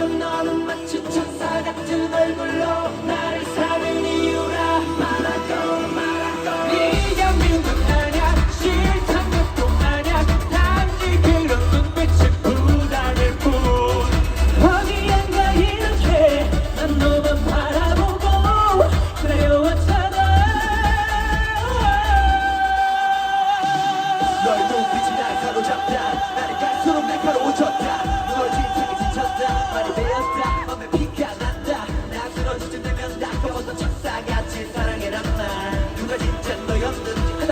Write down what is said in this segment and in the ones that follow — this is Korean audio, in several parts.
but not.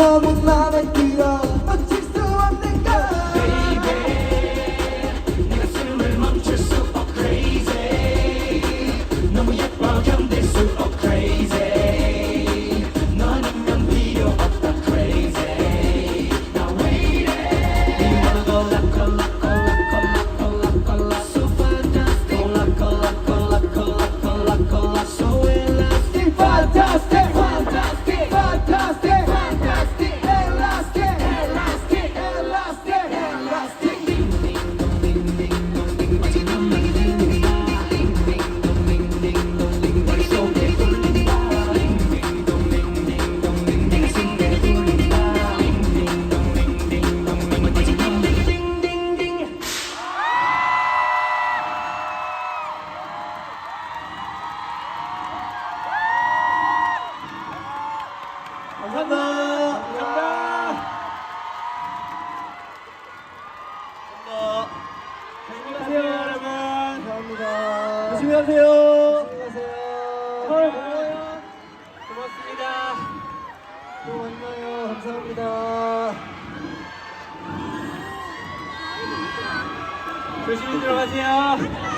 одному з. 조심히 하세요. 조심히 하세요. 헐, 고마워요. 고맙습니다. 또 만나요. 감사합니다. 조심히 들어가세요.